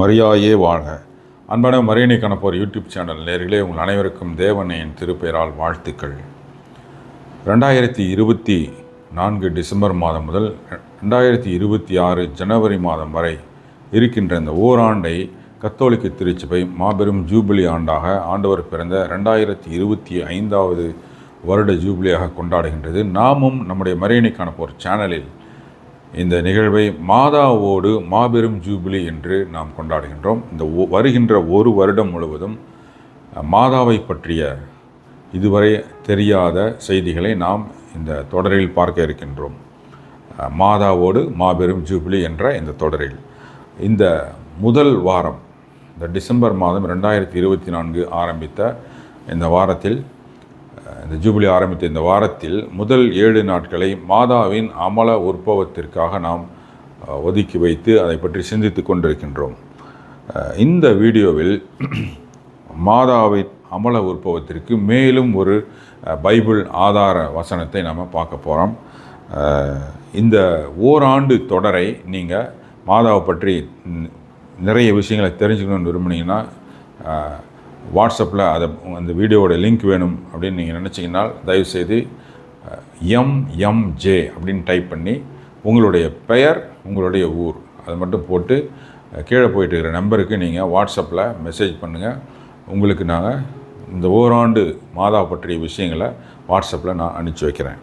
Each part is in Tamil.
மரியாயே வாழ்க அன்பான மரியணை கணப்போர் யூடியூப் சேனல் நேர்களே உங்கள் அனைவருக்கும் தேவனையின் திருப்பெயரால் வாழ்த்துக்கள். ரெண்டாயிரத்தி இருபத்தி நான்கு டிசம்பர் மாதம் முதல் ரெண்டாயிரத்தி இருபத்தி ஆறு ஜனவரி மாதம் வரை இருக்கின்ற இந்த ஓராண்டை கத்தோலிக்க திருச்சபை மாபெரும் ஜூபிலி ஆண்டாக ஆண்டவர் பிறந்த ரெண்டாயிரத்தி இருபத்தி ஐந்தாவது வருட ஜூபிலியாக கொண்டாடுகின்றது. நாமும் நம்முடைய மரியணை காணப்போர் சேனலில் இந்த நிகழ்வை மாதாவோடு மாபெரும் ஜூபிலி என்று நாம் கொண்டாடுகின்றோம். இந்த ஒ- வருகின்ற ஒரு வருடம் முழுவதும் மாதாவை பற்றிய இதுவரை தெரியாத செய்திகளை நாம் இந்த தொடரில் பார்க்க இருக்கின்றோம். மாதாவோடு மாபெரும் ஜூபிலி என்ற இந்த தொடரில். இந்த முதல் வாரம் இந்த டிசம்பர் மாதம் ரெண்டாயிரத்தி இருபத்தி நான்கு ஆரம்பித்த இந்த வாரத்தில் இந்த ஜூபிலி ஆரம்பித்த இந்த வாரத்தில் முதல் ஏழு நாட்களை மாதாவின் அமல உற்பவத்திற்காக நாம் ஒதுக்கி வைத்து அதை பற்றி சிந்தித்து கொண்டிருக்கின்றோம். இந்த வீடியோவில் மாதாவின் அமல உற்பவத்திற்கு மேலும் ஒரு பைபிள் ஆதார வசனத்தை நாம் பார்க்க போகிறோம் இந்த ஓராண்டு தொடரை நீங்கள் மாதாவை பற்றி நிறைய விஷயங்களை தெரிஞ்சுக்கணும்னு விரும்புனீங்கன்னா வாட்ஸ்அப்பில் அதை அந்த வீடியோவோட லிங்க் வேணும் அப்படின்னு நீங்கள் நினச்சிங்கன்னா தயவுசெய்து எம்எம்ஜே அப்படின்னு டைப் பண்ணி உங்களுடைய பெயர் உங்களுடைய ஊர் அதை மட்டும் போட்டு கீழே போயிட்டு இருக்கிற நம்பருக்கு நீங்கள் வாட்ஸ்அப்பில் மெசேஜ் பண்ணுங்கள் உங்களுக்கு நாங்கள் இந்த ஓராண்டு மாதா பற்றிய விஷயங்களை வாட்ஸ்அப்பில் நான் அனுப்பிச்சி வைக்கிறேன்.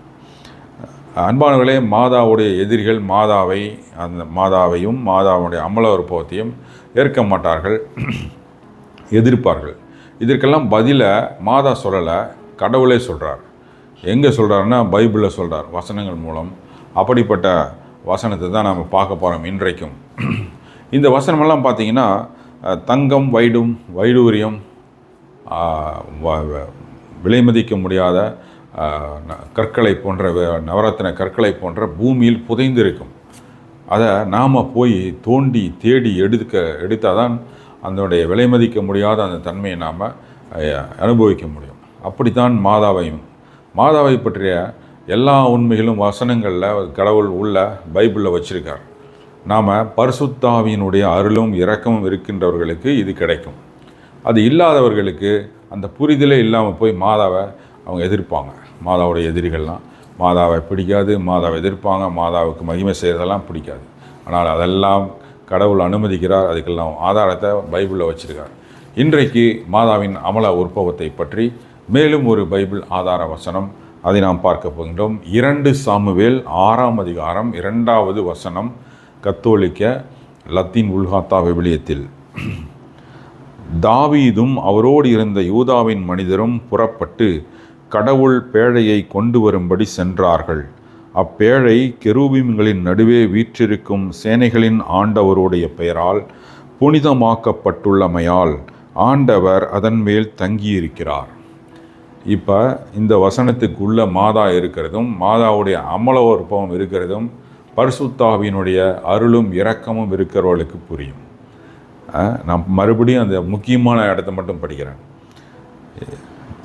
அன்பானவர்களே மாதாவுடைய எதிரிகள் மாதாவை அந்த மாதாவையும் மாதாவுடைய அமல ஏற்க மாட்டார்கள் எதிர்ப்பார்கள். இதற்கெல்லாம் பதிலை மாதா சொல்லலை கடவுளே சொல்கிறார் எங்கே சொல்கிறாருன்னா பைபிளில் சொல்கிறார் வசனங்கள் மூலம். அப்படிப்பட்ட வசனத்தை தான் நம்ம பார்க்க போகிறோம் இன்றைக்கும். இந்த வசனமெல்லாம் பார்த்தீங்கன்னா தங்கம் வைடும் வைடூரியம் வ- விலைமதிக்க முடியாத ந- கற்களை போன்ற நவரத்தின கற்களை போன்ற பூமியில் புதைந்திருக்கும். அதை நாம் போய் தோண்டி தேடி எடுக்க எடுத்தால் தான் அதனுடைய விலை மதிக்க முடியாத அந்த தன்மையை நாம் அனுபவிக்க முடியும். அப்படித்தான் மாதாவையும் மாதாவை பற்றிய எல்லா உண்மைகளும் வசனங்களில் கடவுள் உள்ள பைபிளில் வச்சுருக்கார். நாம் பரிசுத்தாவியினுடைய அருளும் இரக்கமும் இருக்கின்றவர்களுக்கு இது கிடைக்கும். அது இல்லாதவர்களுக்கு அந்த புரிதலே இல்லாமல் போய் மாதாவை அவங்க எதிர்ப்பாங்க. மாதாவுடைய எதிரிகள்லாம் மாதாவை பிடிக்காது மாதாவை எதிர்ப்பாங்க மாதாவுக்கு மகிமை செய்கிறதெல்லாம் பிடிக்காது. ஆனால் அதெல்லாம் கடவுள் அனுமதிக்கிறார். அதுக்கெல்லாம் ஆதாரத்தை பைபிளில் வச்சுருக்கார் இன்றைக்கு மாதாவின் அமல உற்பவத்தை பற்றி மேலும் ஒரு பைபிள் ஆதார வசனம் அதை நாம் பார்க்க போகின்றோம். இரண்டு சாமுவேல் ஆறாம் அதிகாரம் இரண்டாவது வசனம் கத்தோலிக்க லத்தீன் உல்காத்தா விவிலியத்தில் தாவீதும் அவரோடு இருந்த யூதாவின் மனிதரும் புறப்பட்டு கடவுள் பேழையை கொண்டு வரும்படி சென்றார்கள். அப்பேழை கெரூபிம்களின் நடுவே வீற்றிருக்கும் சேனைகளின் ஆண்டவருடைய பெயரால் புனிதமாக்கப்பட்டுள்ளமையால் ஆண்டவர் அதன் மேல் தங்கியிருக்கிறார். இப்போ இந்த வசனத்துக்குள்ள மாதா இருக்கிறதும் மாதாவுடைய அமலவற்பவம் இருக்கிறதும் பரிசுத்தாவினுடைய அருளும் இரக்கமும் இருக்கிறவர்களுக்கு புரியும். நான் மறுபடியும் அந்த முக்கியமான இடத்த மட்டும் படிக்கிறேன்.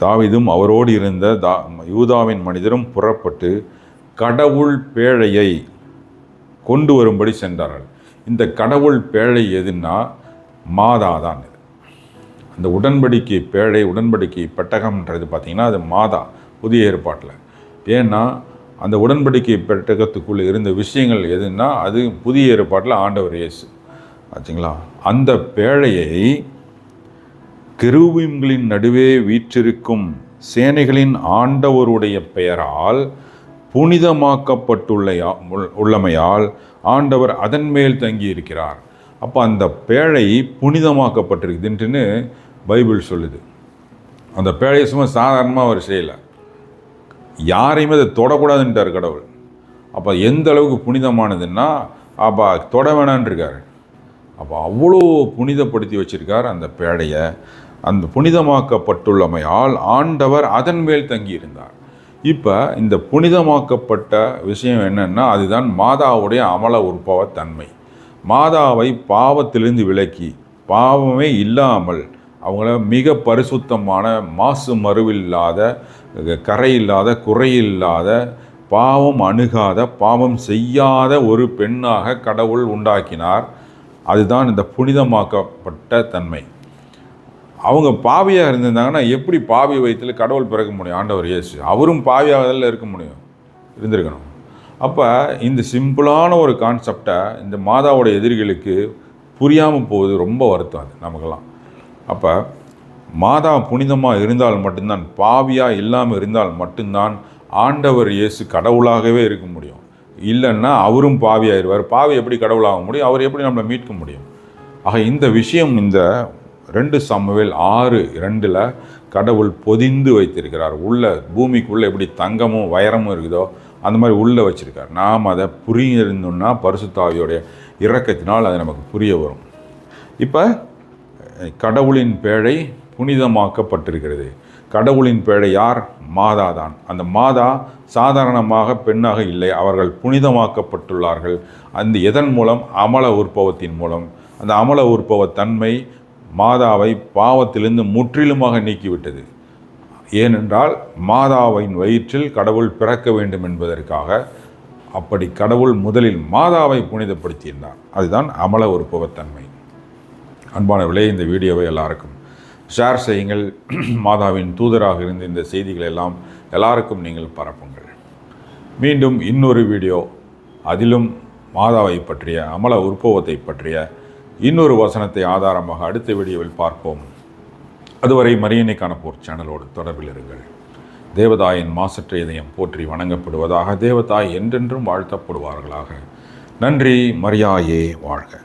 தாவிதும் அவரோடு இருந்த தா யூதாவின் மனிதரும் புறப்பட்டு கடவுள் பேழையை கொண்டு வரும்படி சென்றார்கள். இந்த கடவுள் பேழை எதுன்னா மாதா தான் இது. அந்த உடன்படிக்கை பேழை உடன்படிக்கை பெட்டகம்ன்றது பார்த்திங்கன்னா அது மாதா புதிய ஏற்பாட்டில். ஏன்னா அந்த உடன்படிக்கை பெட்டகத்துக்குள்ளே இருந்த விஷயங்கள் எதுன்னா அது புதிய ஏற்பாட்டில் ஆண்டவர் இயேசு. ஆச்சுங்களா? அந்த பேழையை கிருவிம்களின் நடுவே வீற்றிருக்கும் சேனைகளின் ஆண்டவருடைய பெயரால் புனிதமாக்கப்பட்டுள்ள உள்ளமையால் ஆண்டவர் அதன் மேல் தங்கி இருக்கிறார் அப்போ அந்த பேழை புனிதமாக்கப்பட்டிருக்குதுன்ட்டுன்னு பைபிள் சொல்லுது. அந்த பேழையை சும்மா சாதாரணமாக அவர் செய்யலை. யாரையுமே அதை தொடக்கூடாதுன்ட்டார் கடவுள். அப்போ எந்த அளவுக்கு புனிதமானதுன்னா அப்போ தொட வேணான்னு அப்போ அவ்வளோ புனிதப்படுத்தி வச்சிருக்கார் அந்த பேழையை. அந்த புனிதமாக்கப்பட்டுள்ளமையால் ஆண்டவர் அதன் மேல் தங்கியிருந்தார். இப்போ இந்த புனிதமாக்கப்பட்ட விஷயம் என்னென்னா அதுதான் மாதாவுடைய அமல உற்பவ தன்மை மாதாவை பாவத்திலிருந்து விலக்கி பாவமே இல்லாமல் அவங்கள மிக பரிசுத்தமான மாசு மறுவில்லாத கரை இல்லாத குறையில்லாத பாவம் அணுகாத பாவம் செய்யாத ஒரு பெண்ணாக கடவுள் உண்டாக்கினார். அதுதான் இந்த புனிதமாக்கப்பட்ட தன்மை. அவங்க பாவியாக இருந்திருந்தாங்கன்னா எப்படி பாவி வயிற்றில் கடவுள் பிறக்க முடியும்? ஆண்டவர் இயேசு. அவரும் பாவியாக இருக்க முடியும். இருந்திருக்கணும். அப்போ இந்த சிம்பிளான ஒரு கான்செப்டை இந்த மாதாவோட எதிரிகளுக்கு புரியாமல் போகுது. ரொம்ப வருத்தம் அது நமக்கெல்லாம். அப்போ மாதா புனிதமாக இருந்தால் மட்டும்தான் பாவியாக இல்லாமல் இருந்தால் மட்டும்தான் ஆண்டவர் இயேசு கடவுளாகவே இருக்க முடியும். இல்லைன்னா அவரும் பாவியாயிருவார். பாவி எப்படி கடவுளாக முடியும்? அவர் எப்படி நம்மளை மீட்க முடியும்? ஆக இந்த விஷயம் இந்த ரெண்டு சமவேல் ஆறு ரெண்டில் கடவுள் பொதிந்து வைத்திருக்கிறார். உள்ள பூமிக்குள்ளே எப்படி தங்கமும் வைரமும் இருக்குதோ அந்த மாதிரி உள்ளே வச்சிருக்கார். நாம் அதை புரியிருந்தோம்னா பரிசுத்தாவியோடைய இறக்கத்தினால் அது நமக்கு புரிய வரும். இப்போ கடவுளின் பேழை புனிதமாக்கப்பட்டிருக்கிறது. கடவுளின் பேழை யார்? மாதா தான். அந்த மாதா சாதாரணமாக பெண்ணாக இல்லை. அவர்கள் புனிதமாக்கப்பட்டுள்ளார்கள். அந்த எதன் மூலம்? அமல உற்பவத்தின் மூலம். அந்த அமல உற்பவ தன்மை மாதாவை பாவத்திலிருந்து முற்றிலுமாக நீக்கிவிட்டது. ஏனென்றால் மாதாவின் வயிற்றில் கடவுள் பிறக்க வேண்டும் என்பதற்காக அப்படி கடவுள் முதலில் மாதாவை புனிதப்படுத்தியிருந்தார். அதுதான் அமல உற்பவத்தன்மை அன்பானவர்களே இந்த வீடியோவை எல்லாருக்கும் ஷேர் செய்யுங்கள். மாதாவின் தூதராக இருந்த இந்த செய்திகளை எல்லாம் எல்லாருக்கும் நீங்கள் பரப்புங்கள். மீண்டும் இன்னொரு வீடியோ. அதிலும் மாதாவை பற்றிய அமல உற்பவத்தை பற்றிய இன்னொரு வசனத்தை ஆதாரமாக அடுத்த வீடியோவில் பார்ப்போம். அதுவரை மரியணைக்கான போர் சேனலோடு தொடர்பில் இருங்கள். தேவதாயின் மாசற்ற இதயம் போற்றி வணங்கப்படுவதாக தேவதாய் என்றென்றும் வாழ்த்தப்படுவார்களாக. நன்றி மரியாயே வாழ்க.